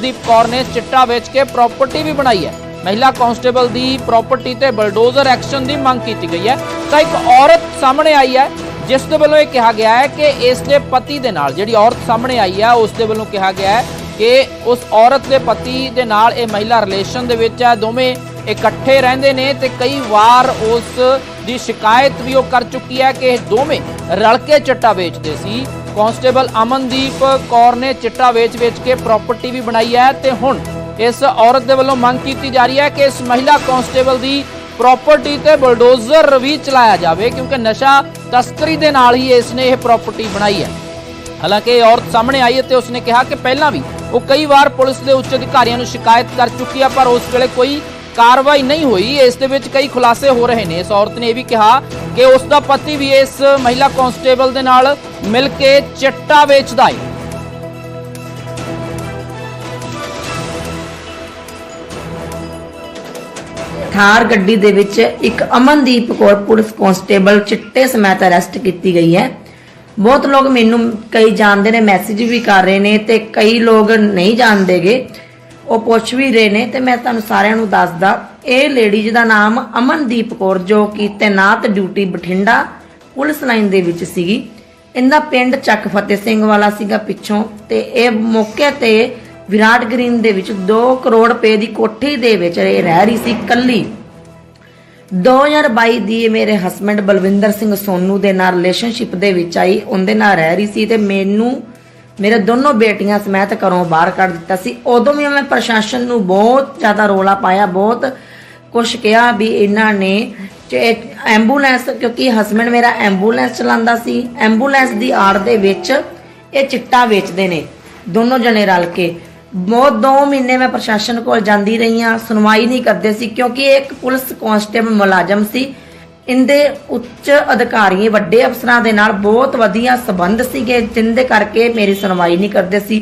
ਦੀਪ ਕੌਰ ਨੇ ਚਿੱਟਾ ਵੇਚ ਕੇ ਪ੍ਰਾਪਰਟੀ ਵੀ ਬਣਾਈ ਹੈ। ਮਹਿਲਾ ਕਾਂਸਟੇਬਲ ਦੀ ਪ੍ਰਾਪਰਟੀ ਤੇ ਬਲਡੋਜ਼ਰ ਐਕਸ਼ਨ ਦੀ ਮੰਗ ਕੀਤੀ ਗਈ ਹੈ। ਤਾਂ ਇੱਕ ਔਰਤ ਸਾਹਮਣੇ ਆਈ ਹੈ, ਜਿਸ ਦੇ ਵੱਲੋਂ ਇਹ ਕਿਹਾ ਗਿਆ ਹੈ ਕਿ ਇਸ ਦੇ ਪਤੀ ਦੇ ਨਾਲ, ਜਿਹੜੀ ਔਰਤ ਸਾਹਮਣੇ ਆਈ ਹੈ, ਉਸ ਦੇ ਵੱਲੋਂ ਕਿਹਾ ਗਿਆ ਹੈ ਕਿ ਉਸ ਔਰਤ ਦੇ ਪਤੀ ਦੇ ਨਾਲ ਇਹ ਮਹਿਲਾ ਰਿਲੇਸ਼ਨ ਦੇ ਵਿੱਚ ਹੈ। ਦੋਵੇਂ ਇਕੱਠੇ ਰਹਿੰਦੇ ਨੇ ਤੇ ਕਈ ਵਾਰ ਉਸ ਦੀ ਸ਼ਿਕਾਇਤ ਵੀ ਉਹ ਕਰ ਚੁੱਕੀ ਹੈ ਕਿ ਇਹ ਦੋਵੇਂ ਰਲ ਕੇ ਚਿੱਟਾ ਵੇਚਦੇ ਸੀ। ਕਾਂਸਟੇਬਲ ਅਮਨਦੀਪ ਕੌਰ ਨੇ ਚਿੱਟਾ ਵੇਚ-ਵੇਚ ਕੇ ਪ੍ਰਾਪਰਟੀ ਵੀ ਬਣਾਈ ਹੈ ਤੇ ਹੁਣ ਇਸ ਔਰਤ ਦੇ ਵੱਲੋਂ ਮੰਗ ਕੀਤੀ ਜਾ ਰਹੀ ਹੈ ਕਿ ਇਸ ਮਹਿਲਾ ਕਾਂਸਟੇਬਲ ਦੀ ਪ੍ਰਾਪਰਟੀ ਤੇ ਬਲਡੋਜ਼ਰ ਵੀ ਚਲਾਇਆ ਜਾਵੇ, ਕਿਉਂਕਿ ਨਸ਼ਾ ਤਸਕਰੀ ਦੇ ਨਾਲ ਹੀ ਇਸ ਨੇ ਇਹ ਪ੍ਰਾਪਰਟੀ ਬਣਾਈ ਹੈ। ਹਾਲਾਂਕਿ ਇਹ ਔਰਤ ਸਾਹਮਣੇ ਆਈ ਹੈ ਤੇ ਉਸਨੇ ਕਿਹਾ ਕਿ ਪਹਿਲਾਂ ਵੀ ਉਹ ਕਈ ਵਾਰ ਪੁਲਿਸ ਦੇ ਉੱਚ ਅਧਿਕਾਰੀਆਂ ਨੂੰ ਸ਼ਿਕਾਇਤ ਕਰ ਚੁੱਕੀ ਹੈ, ਪਰ ਉਸ ਵੇਲੇ ਕੋਈ ਕਾਰਵਾਈ ਨਹੀਂ ਹੋਈ। ਇਸ ਦੇ ਵਿੱਚ ਕਈ ਖੁਲਾਸੇ ਹੋ ਰਹੇ ਨੇ। ਇਸ ਔਰਤ ਨੇ ਇਹ ਵੀ ਕਿਹਾ ਕਿ ਉਸ ਦਾ ਪਤੀ ਵੀ ਇਸ ਮਹਿਲਾ ਕਾਂਸਟੇਬਲ ਦੇ ਨਾਲ ਮਿਲ ਕੇ ਚਿੱਟਾ ਵੇਚਦਾ ਹੈ। ਥਾਰ ਗੱਡੀ ਦੇ ਵਿੱਚ ਇੱਕ ਅਮਨਦੀਪ ਕੌਰ ਪੁਲਿਸ ਕਾਂਸਟੇਬਲ ਚਿੱਟੇ ਸਮੇਤ ਅਰੈਸਟ ਕੀਤੀ ਗਈ ਹੈ। ਬਹੁਤ ਲੋਕ ਮੈਨੂੰ ਕਈ ਜਾਣਦੇ ਨੇ, ਮੈਸੇਜ ਵੀ ਕਰ ਰਹੇ ਨੇ ਤੇ ਕਈ ਲੋਕ ਨਹੀਂ ਜਾਣਦੇਗੇ। ਉਹ ਪੁੱਛ ਵੀ ਰਹੇ ਨੇ ਤੇ ਮੈਂ ਤੁਹਾਨੂੰ ਸਾਰਿਆਂ ਨੂੰ ਦੱਸਦਾ, ਇਹ ਲੇਡੀਜ਼ ਦਾ ਨਾਮ ਅਮਨਦੀਪ ਕੌਰ ਜੋ ਕਿ ਤੈਨਾਤ ਡਿਊਟੀ ਬਠਿੰਡਾ ਪੁਲਿਸ ਲਾਈਨ ਦੇ ਵਿੱਚ ਸੀਗੀ, ਇਹਦਾ ਪਿੰਡ ਚੱਕ ਫਤਿਹ ਸਿੰਘ ਵਾਲਾ ਸੀਗਾ ਪਿੱਛੋਂ ਤੇ ਇਹ ਮੌਕੇ ਤੇ ਵਿਰਾਟ ਗ੍ਰੀਨ ਦੇ ਵਿੱਚ 2 ਕਰੋੜ ਰੁਪਏ ਦੀ ਕੋਠੀ ਦੇ ਵਿੱਚ ਇਹ ਰਹਿ ਰਹੀ ਸੀ ਕੱਲੀ 2022 ਦੀ ਮੇਰੇ ਹਸਬੰਡ ਬਲਵਿੰਦਰ ਸਿੰਘ ਸੋਨੂ ਦੇ ਨਾਲ ਰਿਲੇਸ਼ਨਸ਼ਿਪ ਦੇ ਵਿੱਚ ਆਈ, ਉਹਦੇ ਨਾਲ ਰਹਿ ਰਹੀ ਸੀ ਤੇ ਮੈਨੂੰ ਮੇਰੇ ਦੋਨੋਂ ਬੇਟੀਆਂ ਸਮੇਤ ਘਰੋਂ ਬਾਹਰ ਕੱਢ ਦਿੱਤਾ ਸੀ। ਉਦੋਂ ਵੀ ਮੈਂ ਪ੍ਰਸ਼ਾਸਨ ਨੂੰ ਬਹੁਤ ਜ਼ਿਆਦਾ ਰੋਲਾ ਪਾਇਆ, ਬਹੁਤ ਕੁਛ ਕਿਹਾ ਵੀ ਇਹਨਾਂ ਨੇ ਐਂਬੂਲੈਂਸ, ਕਿਉਂਕਿ ਹਸਬੰਡ ਮੇਰਾ ਐਂਬੂਲੈਂਸ ਚਲਾਉਂਦਾ ਸੀ। ਐਂਬੂਲੈਂਸ ਦੀ ਆੜ ਦੇ ਵਿੱਚ ਇਹ ਚਿੱਟਾ ਵੇਚਦੇ ਨੇ, ਦੋਨੋਂ ਜਣੇ ਰਲ ਕੇ। ਬਹੁਤ 2 ਮਹੀਨੇ ਮੈਂ ਪ੍ਰਸ਼ਾਸਨ ਕੋਲ ਜਾਂਦੀ ਰਹੀ ਹਾਂ, ਸੁਣਵਾਈ ਨਹੀਂ ਕਰਦੇ ਸੀ, ਕਿਉਂਕਿ ਇਹ ਇੱਕ ਪੁਲਿਸ ਕਾਂਸਟੇਬਲ ਮੁਲਾਜ਼ਮ ਸੀ। ਇੰਦੇ ਉੱਚ ਅਧਿਕਾਰੀ ਵੱਡੇ ਅਫਸਰਾਂ ਦੇ ਨਾਲ ਬਹੁਤ ਵਧੀਆ ਸਬੰਧ ਸੀਗੇ, ਜਿੰਦੇ ਕਰਕੇ ਮੇਰੀ ਸੁਣਵਾਈ ਨਹੀਂ ਕਰਦੇ ਸੀ।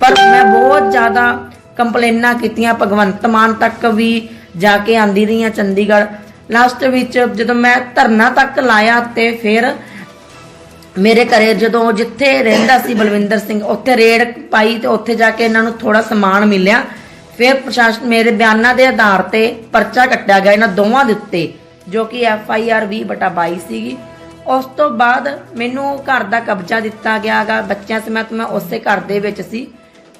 ਪਰ ਮੈਂ ਬਹੁਤ ਜ਼ਿਆਦਾ ਕੰਪਲੇਨਾਂ ਕੀਤੀਆਂ, ਭਗਵੰਤ ਮਾਨ ਤੱਕ ਵੀ ਜਾ ਕੇ ਆਂਦੀ ਰਹੀ ਚੰਡੀਗੜ੍ਹ। ਲਾਸਟ ਵਿੱਚ ਜਦੋਂ ਮੈਂ ਧਰਨਾ ਤੱਕ ਲਾਇਆ ਤੇ ਫਿਰ ਮੇਰੇ ਘਰੇ ਜਦੋਂ ਜਿੱਥੇ ਰਹਿੰਦਾ ਸੀ ਬਲਵਿੰਦਰ ਸਿੰਘ, ਉੱਥੇ ਰੇਡ ਪਾਈ ਤੇ ਉੱਥੇ ਜਾ ਕੇ ਇਹਨਾਂ ਨੂੰ ਥੋੜਾ ਸਮਾਨ ਮਿਲਿਆ। ਫਿਰ ਪ੍ਰਸ਼ਾਸਨ, ਮੇਰੇ ਬਿਆਨਾਂ ਦੇ ਆਧਾਰ ਤੇ ਪਰਚਾ ਕੱਟਿਆ ਗਿਆ ਇਹਨਾਂ ਦੋਵਾਂ ਦੇ ਉੱਤੇ। ਜੋ ਕਿ ਐਫ ਆਈ ਆਰ 20/22 ਸੀਗੀ। ਉਸ ਤੋਂ ਬਾਅਦ ਮੈਨੂੰ ਘਰ ਦਾ ਕਬਜ਼ਾ ਦਿੱਤਾ ਗਿਆਗਾ ਬੱਚਿਆਂ ਸਮੇਤ ਮੈਂ ਉਸੇ ਘਰ ਦੇ ਵਿੱਚ ਸੀ।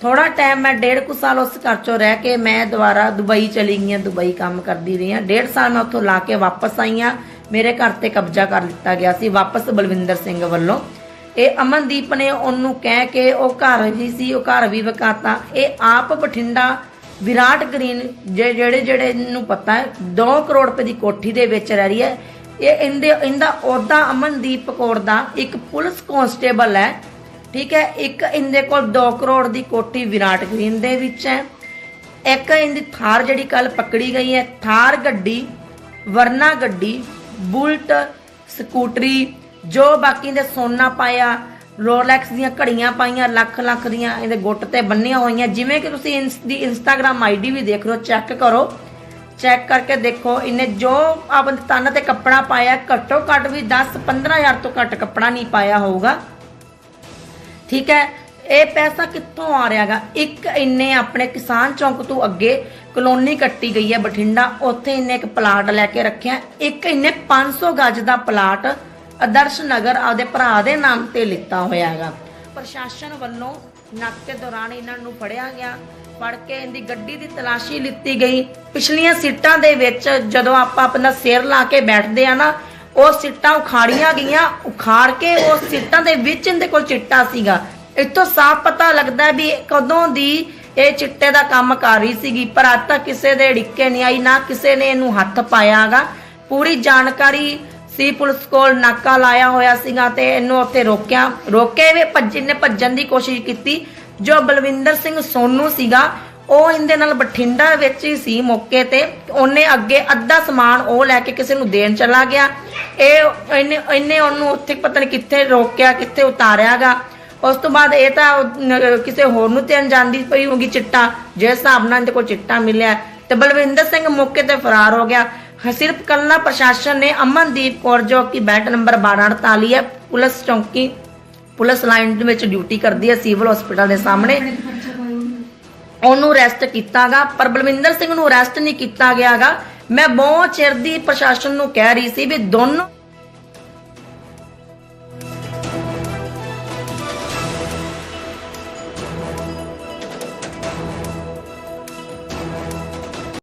ਥੋੜਾ ਟਾਈਮ ਮੈਂ ਡੇਢ ਕੁ ਸਾਲ ਉਸ ਘਰ ਚੋਂ ਰਹਿ ਕੇ ਮੈਂ ਦੁਬਾਰਾ ਦੁਬਈ ਚਲੀ ਗਈ ਹਾਂ, ਦੁਬਈ ਕੰਮ ਕਰਦੀ ਰਹੀ ਹਾਂ। ਡੇਢ ਸਾਲ ਮੈਂ ਉੱਥੋਂ ਲਾ ਕੇ ਵਾਪਸ ਆਈ ਹਾਂ। ਮੇਰੇ ਘਰ ਤੇ ਕਬਜ਼ਾ ਕਰ ਲਿੱਤਾ ਗਿਆ ਸੀ ਵਾਪਸ ਬਲਵਿੰਦਰ ਸਿੰਘ ਵੱਲੋਂ। ਇਹ ਅਮਨਦੀਪ ਨੇ ਉਹਨੂੰ ਕਹਿ ਕੇ ਉਹ ਘਰ ਵੀ ਸੀ, ਉਹ ਘਰ ਵੀ ਵਕਾਤਾ। ਇਹ ਆਪ ਬਠਿੰਡਾ ਵਿਰਾਟ ਗ੍ਰੀਨ ਜੇ- ਜਿਹੜੇ ਜਿਹੜੇ ਨੂੰ ਪਤਾ ਹੈ 2 ਕਰੋੜ ਰੁਪਏ ਦੀ ਕੋਠੀ ਦੇ ਵਿੱਚ ਰਹਿ ਰਹੀ ਹੈ। ਇਹ ਇਹਦੇ, ਇਹਦਾ ਅਹੁਦਾ ਅਮਨਦੀਪ ਕੌਰ ਦਾ ਇੱਕ ਪੁਲਿਸ ਕਾਂਸਟੇਬਲ ਹੈ, ਠੀਕ ਹੈ, ਇੱਕ ਇਹਦੇ ਕੋਲ 2 ਕਰੋੜ ਦੀ ਕੋਠੀ ਵਿਰਾਟ ਗ੍ਰੀਨ ਦੇ ਵਿੱਚ ਹੈ। ਇੱਕ ਇਹਦੀ ਥਾਰ ਜਿਹੜੀ ਕੱਲ ਪਕੜੀ ਗਈ ਹੈ, ਥਾਰ ਗੱਡੀ, ਵਰਨਾ ਗੱਡੀ, ਬੁਲਟ, ਸਕੂਟਰੀ, ਜੋ ਬਾਕੀ ਦੇ ਸੋਨਾ ਪਾਇਆ ਰੋਲੈਕਸ ਦੀਆਂ ਘੜੀਆਂ ਪਾਈਆਂ, ਲੱਖ ਲੱਖ ਦੀਆਂ ਇਹਦੇ ਗੁੱਟ ਤੇ ਬੰਨੀਆਂ ਹੋਈਆਂ। ਜਿਵੇਂ ਕਿ ਤੁਸੀਂ ਦੀ ਇੰਸਟਾਗ੍ਰam ਆਈਡੀ ਵੀ ਦੇਖ ਰਹੇ ਹੋ ਚੈੱਕ ਕਰੋ। ਚੈੱਕ ਕਰਕੇ ਦੇਖੋ, ਇਹਨੇ ਜੋ ਆਪਣ ਤਨ ਤੇ ਕੱਪੜਾ ਪਾਇਆ, ਘੱਟੋ ਘੱਟ ਵੀ 10 15000 ਤੋਂ ਘੱਟ ਕੱਪੜਾ ਨਹੀਂ ਪਾਇਆ ਹੋਊਗਾ। ਠੀਕ ਹੈ, ਇਹ ਪੈਸਾ ਕਿੱਥੋਂ ਆ ਰਿਹਾਗਾ? ਇੱਕ ਇੰਨੇ ਆਪਣੇ ਕਿਸਾਨ ਚੌਂਕ ਤੋਂ ਅੱਗੇ ਕਲੋਨੀ ਕੱਟੀ ਗਈ ਹੈ ਬਠਿੰਡਾ। ਉੱਥੇ ਇੰਨੇ ਇੱਕ ਪਲਾਟ ਲੈ ਕੇ ਰੱਖਿਆ। ਇੱਕ ਇੰਨੇ 500 ਗਜ ਦਾ ਪਲਾਟ ਆਦਰਸ਼ ਨਗਰ ਆਪਦੇ ਭਰਾ ਦੇ ਨਾਮ ਤੇ ਲਿੱਤਾ ਹੋਇਆ ਹੈਗਾ ਪ੍ਰਸ਼ਾਸਨ ਵੱਲੋਂ ਨਾਕੇ ਦੌਰਾਨ ਇਹਨਾਂ ਨੂੰ ਫੜਿਆ ਗਿਆ। ਫੜ ਕੇ ਇਹਦੀ ਗੱਡੀ ਦੀ ਤਲਾਸ਼ੀ ਲਿੱਤੀ ਗਈ। ਪਿਛਲੀਆਂ ਸੀਟਾਂ ਦੇ ਵਿੱਚ ਜਦੋਂ ਆਪਾਂ ਆਪਣਾ ਸਿਰ ਲਾ ਕੇ ਬੈਠਦੇ ਆ ਨਾ, ਉਹ ਸੀਟਾਂ ਉਖਾੜੀਆਂ ਗਈਆਂ। ਉਖਾੜ ਕੇ ਉਹ ਸੀਟਾਂ ਦੇ ਵਿੱਚ ਇਹਦੇ ਕੋਲ ਚਿੱਟਾ ਸੀਗਾ। ਇੱਥੋਂ ਸਾਫ਼ ਪਤਾ ਲੱਗਦਾ ਵੀ ਕਦੋਂ ਦੀ ਇਹ ਚਿੱਟੇ ਦਾ ਕੰਮ ਕਰ ਰਹੀ ਸੀਗੀ, ਪਰ ਅੱਜ ਤੱਕ ਕਿਸੇ ਦੇ ਢਿੱਕੇ ਨਹੀਂ ਆਈ, ਨਾ ਕਿਸੇ ਨੇ ਇਹਨੂੰ ਹੱਥ ਪਾਇਆਗਾ। ਪੂਰੀ ਜਾਣਕਾਰੀ ਸੀ, ਪੁਲਿਸ ਕੋਲ ਨਾਕਾ ਲਾਇਆ ਹੋਇਆ ਸੀਗਾ ਤੇ ਇਹਨੂੰ ਉੱਥੇ ਰੋਕਿਆ। ਰੋਕੇ ਵੀ ਭੱਜ ਨੇ ਭੱਜਣ ਦੀ ਕੋਸ਼ਿਸ਼ ਕੀਤੀ। ਜੋ ਬਲਵਿੰਦਰ ਸਿੰਘ ਸੋਨੂ ਸੀਗਾ, ਉਹ ਇਹਦੇ ਨਾਲ ਬਠਿੰਡਾ ਵਿੱਚ ਹੀ ਸੀ ਮੌਕੇ ਤੇ। ਉਹਨੇ ਅੱਗੇ ਅੱਧਾ ਸਮਾਨ ਉਹ ਲੈ ਕੇ ਕਿਸੇ ਨੂੰ ਦੇਣ ਚਲਾ ਗਿਆ। ਇਹ, ਇਹਨੇ ਇਹਨੇ ਉਹਨੂੰ ਉੱਥੇ ਪਤਾ ਨਹੀਂ ਕਿੱਥੇ ਰੋਕਿਆ, ਕਿੱਥੇ ਉਤਾਰਿਆਗਾ। ਉਸ ਤੋਂ ਬਾਅਦ ਇਹ ਤਾਂ ਕਿਸੇ ਹੋਰ ਨੂੰ ਤੇ ਜਾਂਦੀ ਪਈ ਹੋਗੀ ਚਿੱਟਾ। ਜਿਸ ਹਿਸਾਬ ਨਾਲ ਇਹਦੇ ਕੋਲ ਚਿੱਟਾ ਮਿਲਿਆ ਤੇ ਬਲਵਿੰਦਰ ਸਿੰਘ ਮੌਕੇ ਤੇ ਫਰਾਰ ਹੋ ਗਿਆ। ਸਿਰਫ ਕੱਲਾ ਪ੍ਰਸ਼ਾਸਨ ਨੇ ਅਮਨਦੀਪ ਕੌਰ ਜੋ ਕਿ ਬੈਟ ਨੰਬਰ 1248 ਹੈ, ਪੁਲਿਸ ਚੌਂਕੀ, ਪੁਲਿਸ ਲਾਈਨ ਦੇ ਵਿੱਚ ਡਿਊਟੀ ਕਰਦੀ ਹੈ, ਸਿਵਲ ਹਸਪੀਟਲ ਦੇ ਸਾਹਮਣੇ। ਉਹਨੂੰ ਅਰੈਸਟ ਕੀਤਾਗਾ, ਪਰ ਬਲਵਿੰਦਰ ਸਿੰਘ ਨੂੰ ਅਰੈਸਟ ਨਹੀਂ ਕੀਤਾ ਗਿਆਗਾ। ਮੈਂ ਬਹੁਤ ਚਿਰ ਦੀ ਪ੍ਰਸ਼ਾਸਨ ਨੂੰ ਕਹਿ ਰਹੀ ਸੀ ਵੀ ਦੋਨੋਂ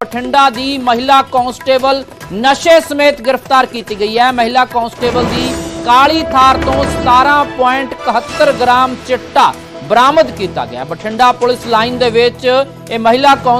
ਬਠਿੰਡਾ ਦੀ ਮਹਿਲਾ ਕਾਂਸਟੇਬਲ ਨਸ਼ੇ ਸਮੇਤ ਗ੍ਰਿਫਤਾਰ ਕੀਤੀ ਗਈ ਹੈ। ਮਹਿਲਾ ਕਾਂਸਟੇਬਲ ਦੀ ਕਾਲੀ ਥਾਰ ਤੋਂ 17.71 ਗ੍ਰਾਮ ਚਿੱਟਾ ਬਰਾਮਦ ਕੀਤਾ ਗਿਆ। ਬਠਿੰਡਾ ਪੁਲਿਸ ਲਾਈਨ ਦੇ ਵਿੱਚ ਇਹ ਮਹਿਲਾ ਕਾਂਸ